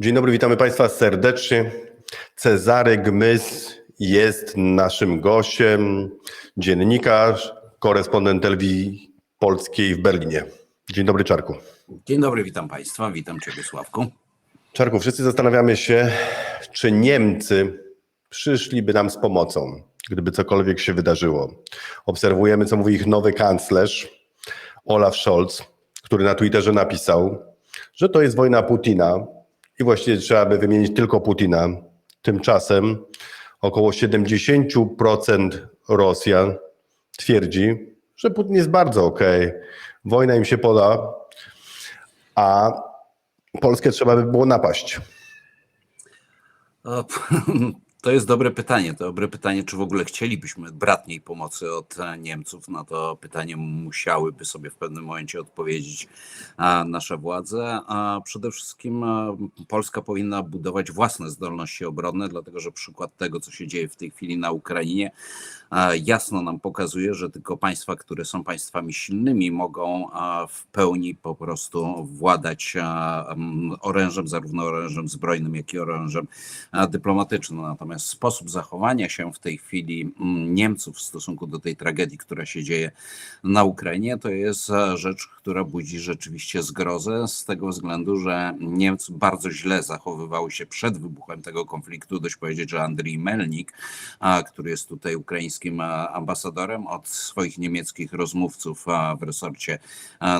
Dzień dobry, witamy Państwa serdecznie. Cezary Gmys jest naszym gościem, dziennikarz, korespondent telewizji polskiej w Berlinie. Dzień dobry, Czarku. Dzień dobry, witam Państwa, witam Ciebie Sławku. Czarku, wszyscy zastanawiamy się, czy Niemcy przyszliby nam z pomocą, gdyby cokolwiek się wydarzyło. Obserwujemy, co mówi ich nowy kanclerz, Olaf Scholz, który na Twitterze napisał, że to jest wojna Putina i właściwie trzeba by wymienić tylko Putina. Tymczasem około 70% Rosjan twierdzi, że Putin jest bardzo okej, wojna im się poda, a Polskę trzeba by było napaść. To jest dobre pytanie. Dobre pytanie, czy w ogóle chcielibyśmy bratniej pomocy od e, Niemców. Na to pytanie musiałyby sobie w pewnym momencie odpowiedzieć a, nasze władze. A przede wszystkim a, Polska powinna budować własne zdolności obronne, dlatego że przykład tego, co się dzieje w tej chwili na Ukrainie, jasno nam pokazuje, że tylko państwa, które są państwami silnymi, mogą w pełni po prostu władać orężem, zarówno orężem zbrojnym, jak i orężem dyplomatycznym. Natomiast sposób zachowania się w tej chwili mm, Niemców w stosunku do tej tragedii, która się dzieje na Ukrainie, to jest e, rzecz, która budzi rzeczywiście zgrozę z tego względu, że Niemcy bardzo źle zachowywały się przed wybuchem tego konfliktu. Dość powiedzieć, że Andrii Melnik, który jest tutaj ukraińskim a, ambasadorem, od swoich niemieckich rozmówców w resorcie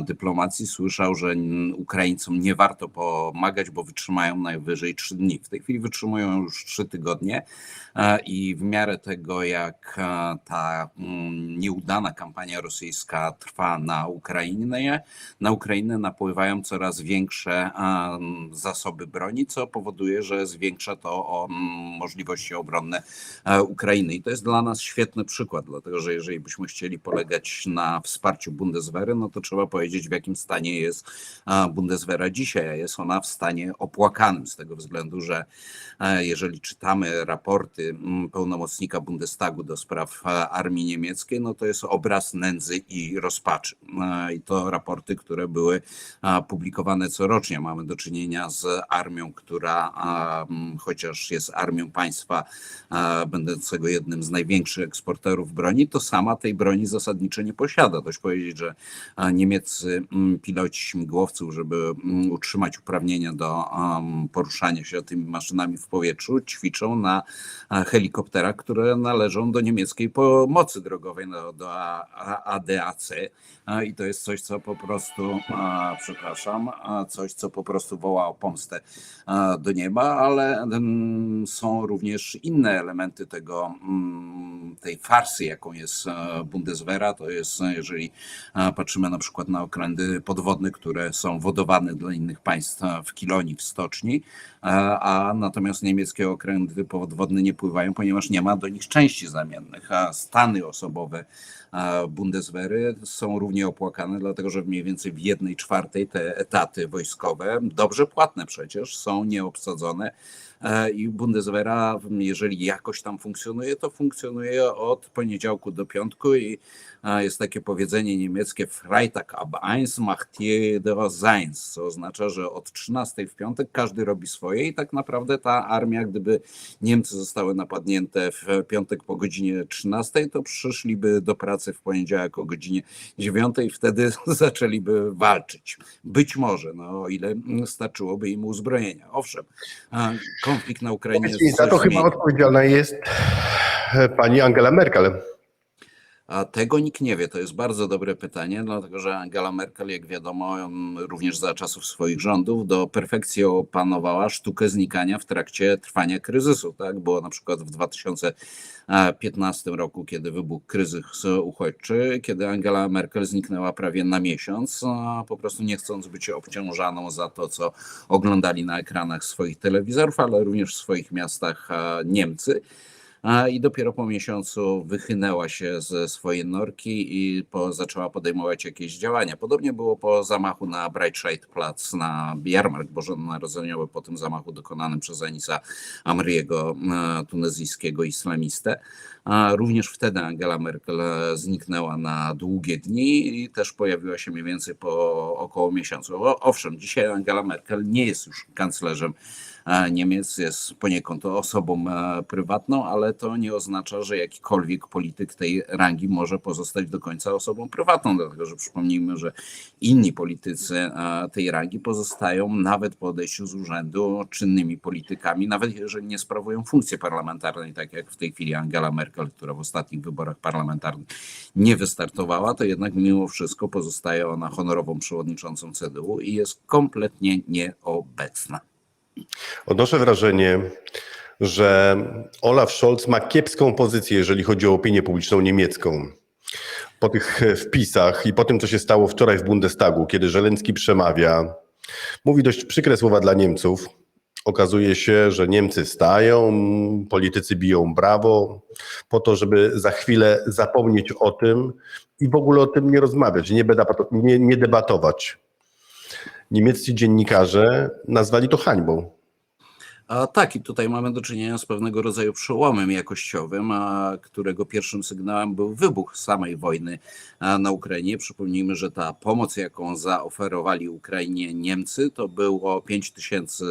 dyplomacji słyszał, że Ukraińcom nie warto pomagać, bo wytrzymają najwyżej trzy dni. W tej chwili wytrzymują już trzy tygodnie e, i w miarę tego, jak e, ta mm, nieudana kampania rosyjska trwa na Ukrainie, na Ukrainę napływają coraz większe em, zasoby broni, co powoduje, że zwiększa to możliwości obronne e, Ukrainy. I to jest dla nas świetny przykład, dlatego że jeżeli byśmy chcieli polegać na wsparciu Bundeswehry, no to trzeba powiedzieć, w jakim stanie jest e, Bundeswehra dzisiaj. Jest ona w stanie opłakanym z tego względu, że e, jeżeli czytamy raporty mm, pełnomocnika Bundestagu do spraw e, armii niemieckiej, no to jest obraz nędzy i rozpaczy. E, I to raporty, które były a, publikowane corocznie. Mamy do czynienia z armią, która chociaż jest armią państwa będącego jednym z największych eksporterów broni, to sama tej broni zasadniczo nie posiada. Dość powiedzieć, że niemieccy piloci śmigłowców, żeby utrzymać uprawnienia do poruszania się tymi maszynami w powietrzu, ćwiczą na a, helikopterach, które należą do niemieckiej pomocy drogowej, no, do ADAC. I to jest coś, co po prostu, przepraszam, coś, co po prostu woła o pomstę do nieba, ale mm, są również inne elementy tego, mm, tej farsy, jaką jest e, Bundeswehra. To jest, jeżeli patrzymy na przykład na okręty podwodne, które są wodowane dla innych państw w Kilonii, w stoczni, a, natomiast niemieckie okręty podwodne nie pływają, ponieważ nie ma do nich części zamiennych, a stany osobowe Bundeswehry są równie opłakane, dlatego że mniej więcej w jednej czwartej te etaty wojskowe, dobrze płatne przecież, są nieobsadzone i Bundeswehra, jeżeli jakoś tam funkcjonuje, to funkcjonuje od poniedziałku do piątku i e, jest takie powiedzenie niemieckie Freitag ab 1 macht jeder seins, co oznacza, że od 13 w piątek każdy robi swoje i tak naprawdę ta armia, gdyby Niemcy zostały napadnięte w piątek po godzinie 13, to przyszliby do pracy w poniedziałek o godzinie 9 i wtedy zaczęliby walczyć. Być może, no, o ile starczyłoby im uzbrojenia. Owszem, a konflikt na Ukrainie jest za to chyba odpowiedzialna jest pani Angela Merkel. A tego nikt nie wie. To jest bardzo dobre pytanie, dlatego że Angela Merkel, jak wiadomo, również za czasów swoich rządów do perfekcji opanowała sztukę znikania w trakcie trwania kryzysu. Tak było na przykład w 2015 roku, kiedy wybuchł kryzys uchodźczy, kiedy Angela Merkel zniknęła prawie na miesiąc, po prostu nie chcąc być obciążaną za to, co oglądali na ekranach swoich telewizorów, ale również w swoich miastach Niemcy. I dopiero po miesiącu wychynęła się ze swojej norki i po, zaczęła podejmować jakieś działania. Podobnie było po zamachu na Breitscheidplatz, na jarmark bożonarodzeniowy, po tym zamachu dokonanym przez Anisa Amriego, e, tunezyjskiego islamistę. A Również wtedy Angela Merkel zniknęła na długie dni i też pojawiła się mniej więcej po około miesiącu. Owszem, dzisiaj Angela Merkel nie jest już kanclerzem Niemiec, jest poniekąd osobą e, prywatną, ale to nie oznacza, że jakikolwiek polityk tej rangi może pozostać do końca osobą prywatną, dlatego że przypomnijmy, że inni politycy e, tej rangi pozostają nawet po odejściu z urzędu czynnymi politykami, nawet jeżeli nie sprawują funkcji parlamentarnej, tak jak w tej chwili Angela Merkel, która w ostatnich wyborach parlamentarnych nie wystartowała, to jednak mimo wszystko pozostaje ona honorową przewodniczącą CDU i jest kompletnie nieobecna. Odnoszę wrażenie, że Olaf Scholz ma kiepską pozycję, jeżeli chodzi o opinię publiczną niemiecką. Po tych wpisach i po tym, co się stało wczoraj w Bundestagu, kiedy Żeleński przemawia, mówi dość przykre słowa dla Niemców. Okazuje się, że Niemcy stają, politycy biją brawo, po to, żeby za chwilę zapomnieć o tym i w ogóle o tym nie rozmawiać, nie, nie debatować. Niemieccy dziennikarze nazwali to hańbą. A tak, i tutaj mamy do czynienia z pewnego rodzaju przełomem jakościowym, a, którego pierwszym sygnałem był wybuch samej wojny na Ukrainie. Przypomnijmy, że ta pomoc, jaką zaoferowali Ukrainie Niemcy, to było 5 tysięcy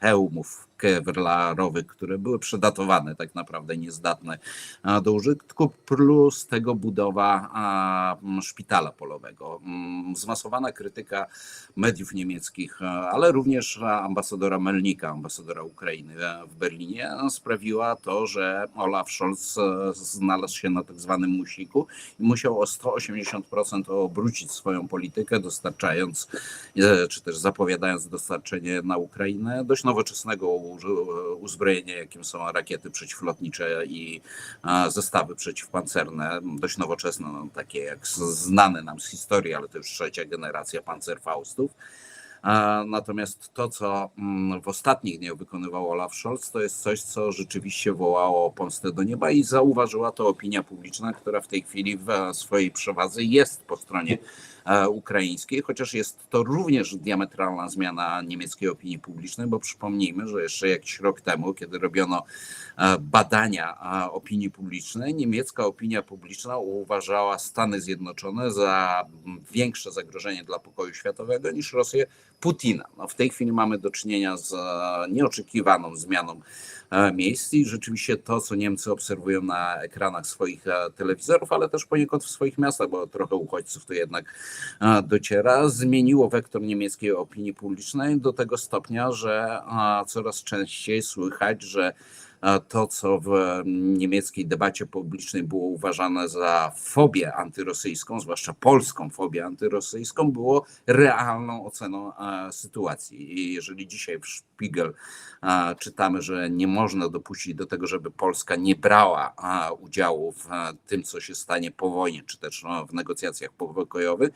hełmów kewlarowych, które były przedatowane, tak naprawdę niezdatne do użytku, plus tego budowa szpitala polowego. Zmasowana krytyka mediów niemieckich, ale również ambasadora Melnika, ambasadora Ukrainy e, w Berlinie, sprawiła to, że Olaf Scholz e, znalazł się na tak zwanym musiku i musiał o 180% obrócić swoją politykę, dostarczając, e, czy też zapowiadając dostarczenie na Ukrainę dość nowoczesnego uży- uzbrojenia, jakim są rakiety przeciwlotnicze i e, zestawy przeciwpancerne, dość nowoczesne, no, takie jak znane nam z historii, ale to już trzecia generacja Panzerfaustów. A Natomiast to, co mm, w ostatnich dniach wykonywał Olaf Scholz, to jest coś, co rzeczywiście wołało pomstę do nieba i zauważyła to opinia publiczna, która w tej chwili w e, swojej przewadze jest po stronie e, ukraińskiej, chociaż jest to również diametralna zmiana niemieckiej opinii publicznej, bo przypomnijmy, że jeszcze jakiś rok temu, kiedy robiono e, badania e, opinii publicznej, niemiecka opinia publiczna uważała Stany Zjednoczone za większe zagrożenie dla pokoju światowego niż Rosję Putina. No w tej chwili mamy do czynienia z e, nieoczekiwaną zmianą e, miejsc i rzeczywiście to, co Niemcy obserwują na ekranach swoich e, telewizorów, ale też poniekąd w swoich miastach, bo trochę uchodźców tu jednak e, dociera, zmieniło wektor niemieckiej opinii publicznej do tego stopnia, że e, coraz częściej słychać, że e, to, co w niemieckiej debacie publicznej było uważane za fobię antyrosyjską, zwłaszcza polską fobię antyrosyjską, było realną oceną e, sytuacji. I jeżeli dzisiaj w Spiegel e, czytamy, że nie można dopuścić do tego, żeby Polska nie brała e, udziału w tym, co się stanie po wojnie, czy też no, w negocjacjach pokojowych,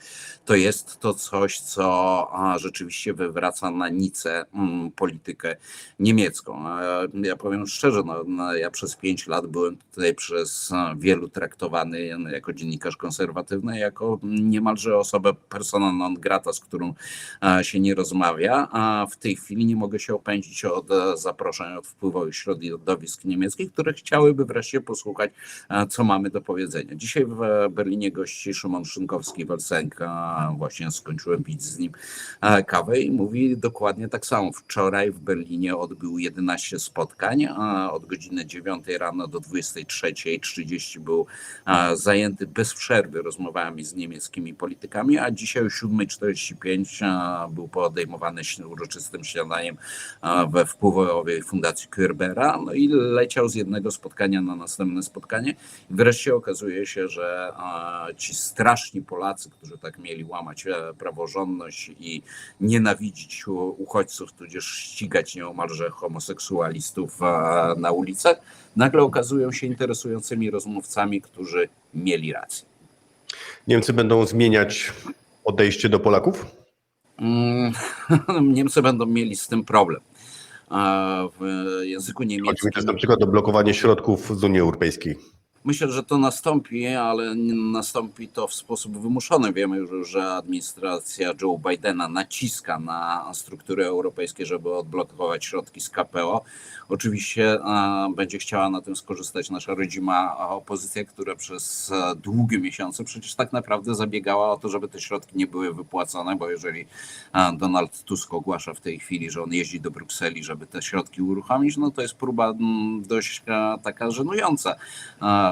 to jest to coś, co rzeczywiście wywraca na nicę mm, politykę niemiecką. Ja powiem szczerze, no, no, ja przez pięć lat byłem tutaj przez a, wielu traktowany no, jako dziennikarz konserwatywny, jako niemalże osobę persona non grata, z którą a, się nie rozmawia, a w tej chwili nie mogę się opędzić od e, zaproszeń od wpływowych środowisk niemieckich, które chciałyby wreszcie posłuchać, co mamy do powiedzenia. Dzisiaj w e, Berlinie gości Szymon Szynkowski, Welsenk, a, właśnie skończyłem pić z nim e, kawę i mówi dokładnie tak samo. Wczoraj w Berlinie odbył 11 spotkań, a od godziny 9 rano do 23.30 był zajęty bez przerwy rozmowami z niemieckimi politykami, a dzisiaj o 7.45 a, był podejmowany uroczystym śniadaniem we wpływowej Fundacji Kürbera, no i leciał z jednego spotkania na następne spotkanie. Wreszcie okazuje się, że ci straszni Polacy, którzy tak mieli łamać e, praworządność i nienawidzić uchodźców, tudzież ścigać nieomalże homoseksualistów na ulicach, nagle okazują się interesującymi rozmówcami, którzy mieli rację. Niemcy będą zmieniać podejście do Polaków? Mm, Niemcy będą mieli z tym problem. w języku Chodzi mi niemieckim. też na przykład o blokowanie środków z Unii Europejskiej. Myślę, że to nastąpi, ale nastąpi to w sposób wymuszony. Wiemy już, że administracja Joe Bidena naciska na struktury europejskie, żeby odblokować środki z KPO. Oczywiście e, będzie chciała na tym skorzystać nasza rodzima opozycja, która przez e, długie miesiące przecież tak naprawdę zabiegała o to, żeby te środki nie były wypłacone, bo jeżeli e, Donald Tusk ogłasza w tej chwili, że on jeździ do Brukseli, żeby te środki uruchomić, no to jest próba mm, dość taka żenująca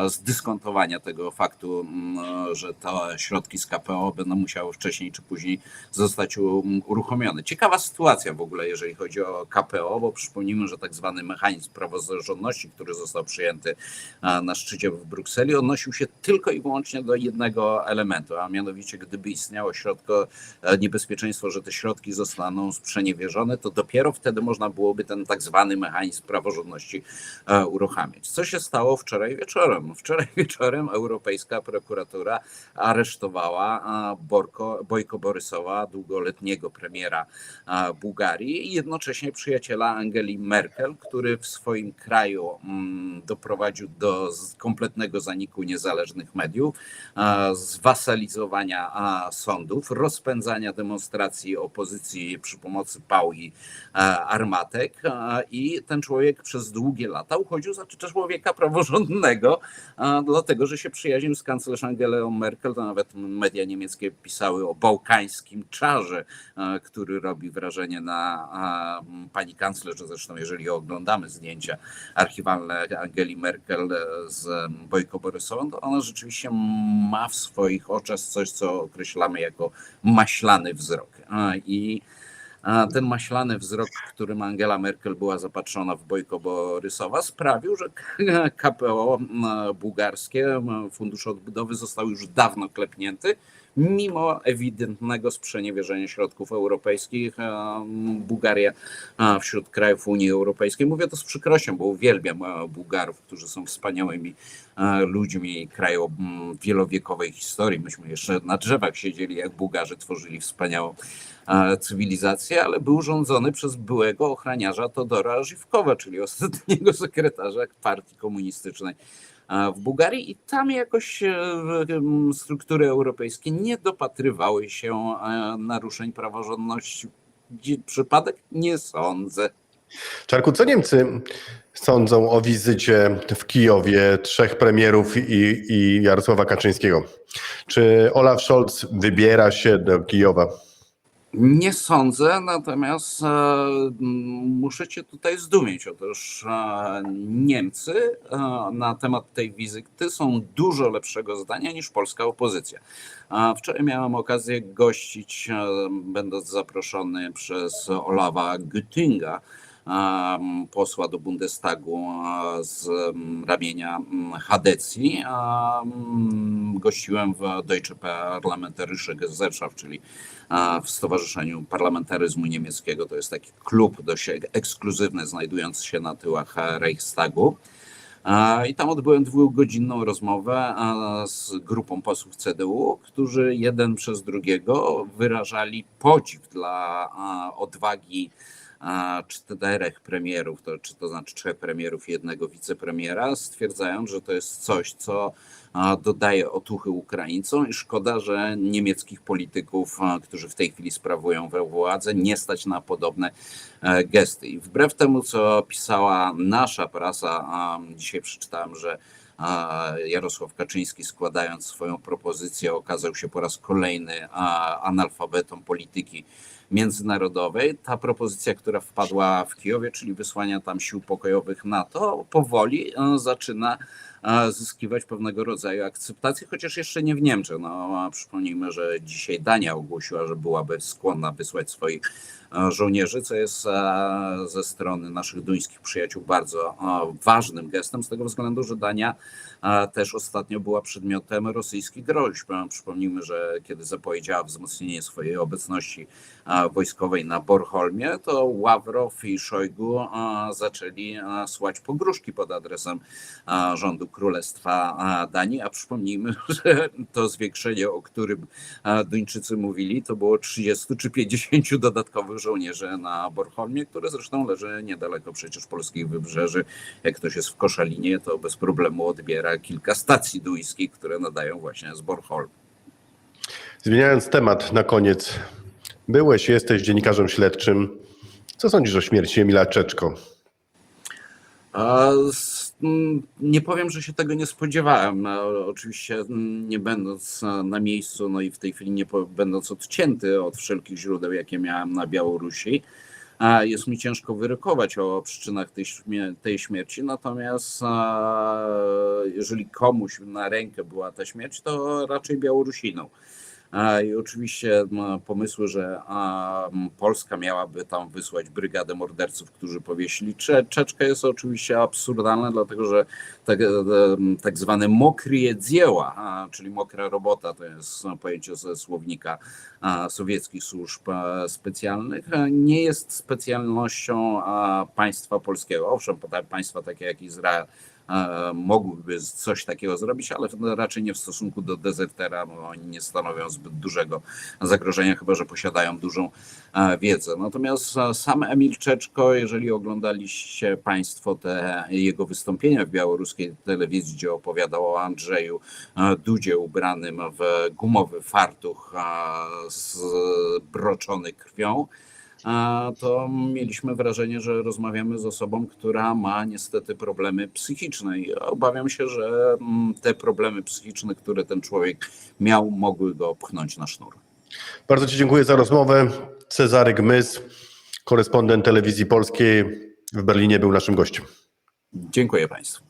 zdyskontowania tego faktu, mm, że te środki z KPO będą musiały wcześniej czy później zostać uruchomione. Ciekawa sytuacja w ogóle, jeżeli chodzi o KPO, bo przypomnijmy, że tak zwany mechanizm praworządności, który został przyjęty e, na szczycie w Brukseli, odnosił się tylko i wyłącznie do jednego elementu, a mianowicie gdyby istniało środko, e, niebezpieczeństwo, że te środki zostaną sprzeniewierzone, to dopiero wtedy można byłoby ten tak zwany mechanizm praworządności e, uruchamiać. Co się stało wczoraj wieczorem? Wczoraj wieczorem Europejska prokuratura aresztowała Borko, Bojko Borysowa, długoletniego premiera Bułgarii i jednocześnie przyjaciela Angeli Merkel, który w swoim kraju mm, doprowadził do kompletnego zaniku niezależnych mediów, zwasalizowania sądów, rozpędzania demonstracji opozycji przy pomocy pał i armatek i ten człowiek przez długie lata uchodził za człowieka praworządnego, dlatego że się przyjaźnił z kanclerz Angelą Merkel, to nawet media niemieckie pisały o bałkańskim czarze, który robi wrażenie na pani kanclerz, zresztą jeżeli oglądamy zdjęcia archiwalne Angeli Merkel e, z Bojko Borysową, to ona rzeczywiście ma w swoich oczach coś, co określamy jako maślany wzrok. I a ten maślany wzrok, którym Angela Merkel była zapatrzona w Bojko Borysowa, sprawił, że KPO bułgarskie, m, Fundusz Odbudowy został już dawno klepnięty, mimo ewidentnego sprzeniewierzenia środków europejskich. Bułgaria wśród krajów Unii Europejskiej, mówię to z przykrością, bo uwielbiam e, Bułgarów, którzy są wspaniałymi e, ludźmi kraju wielowiekowej historii. Myśmy jeszcze na drzewach siedzieli, jak Bułgarzy tworzyli wspaniałą e, cywilizację, ale był rządzony przez byłego ochraniarza Todora Żywkowa, czyli ostatniego sekretarza partii komunistycznej w Bułgarii i tam jakoś e, struktury europejskie nie dopatrywały się e, naruszeń praworządności. Przypadek? Nie sądzę. Czarku, co Niemcy sądzą o wizycie w Kijowie trzech premierów i, i Jarosława Kaczyńskiego? Czy Olaf Scholz wybiera się do Kijowa? Nie sądzę, natomiast e, muszę cię tutaj zdumieć. Otóż e, Niemcy e, na temat tej wizyty są dużo lepszego zdania niż polska opozycja. Wczoraj miałem okazję gościć, będąc zaproszony przez Olawa Güttinga, em, posła do Bundestagu z ramienia Hadecji. Gościłem w Deutsche Parlamentarische Gesellschaft, czyli w Stowarzyszeniu Parlamentaryzmu Niemieckiego. To jest taki klub dość ek- ekskluzywny, znajdujący się na tyłach Reichstagu. I tam odbyłem dwugodzinną rozmowę z grupą posłów CDU, którzy jeden przez drugiego wyrażali podziw dla odwagi czterech premierów, to, czy to znaczy trzech premierów i jednego wicepremiera, stwierdzając, że to jest coś, co dodaje otuchy Ukraińcom i szkoda, że niemieckich polityków, którzy w tej chwili sprawują władzę, nie stać na podobne e, gesty. I wbrew temu, co pisała nasza prasa, dzisiaj przeczytałem, że Jarosław Kaczyński składając swoją propozycję okazał się po raz kolejny analfabetą polityki międzynarodowej. Ta propozycja, która wpadła w Kijowie, czyli wysłania tam sił pokojowych NATO, powoli e, zaczyna zyskiwać pewnego rodzaju akceptację, chociaż jeszcze nie w Niemczech. No, przypomnijmy, że dzisiaj Dania ogłosiła, że byłaby skłonna wysłać swoich e, żołnierzy, co jest e, ze strony naszych duńskich przyjaciół bardzo e, ważnym gestem, z tego względu, że Dania też ostatnio była przedmiotem rosyjskich groźb. Przypomnijmy, że kiedy zapowiedziała wzmocnienie swojej obecności wojskowej na Bornholmie, to Ławrow i Szojgu zaczęli słać pogróżki pod adresem rządu Królestwa Danii, a przypomnijmy, że to zwiększenie, o którym Duńczycy mówili, to było 30 czy 50 dodatkowych żołnierzy na Bornholmie, które zresztą leży niedaleko przecież polskich wybrzeży. Jak ktoś jest w Koszalinie, to bez problemu odbiera kilka stacji duńskich, które nadają właśnie z Bornholmu. Zmieniając temat na koniec. Byłeś, jesteś dziennikarzem śledczym. Co sądzisz o śmierci Emila Czeczko? A m, Nie powiem, że się tego nie spodziewałem. A Oczywiście m, nie będąc na miejscu, no i w tej chwili nie będąc odcięty od wszelkich źródeł, jakie miałem na Białorusi, jest mi ciężko wyrokować o przyczynach tej, tej śmierci. Natomiast jeżeli komuś na rękę była ta śmierć, to raczej Białorusiną. I oczywiście pomysły, że Polska miałaby tam wysłać brygadę morderców, którzy powiesili Cze- Czeczkę jest oczywiście absurdalne, dlatego że tak, e, tak zwane mokrie dzieła, czyli mokra robota, to jest no, pojęcie ze słownika sowieckich służb a, specjalnych, a, nie jest specjalnością państwa polskiego. Owszem, państwa takie jak Izrael mogłyby coś takiego zrobić, ale no, raczej nie w stosunku do dezertera, bo oni nie stanowią zbyt dużego zagrożenia, chyba że posiadają dużą wiedzę. Natomiast sam Emil Czeczko, jeżeli oglądaliście Państwo te jego wystąpienia w białoruskiej telewizji, gdzie opowiadał o Andrzeju Dudzie ubranym w gumowy fartuch zbroczony krwią, to mieliśmy wrażenie, że rozmawiamy z osobą, która ma niestety problemy psychiczne i obawiam się, że mm, te problemy psychiczne, które ten człowiek miał, mogły go pchnąć na sznur. Bardzo Ci dziękuję za rozmowę. Cezary Gmys, korespondent telewizji polskiej w Berlinie, był naszym gościem. Dziękuję Państwu.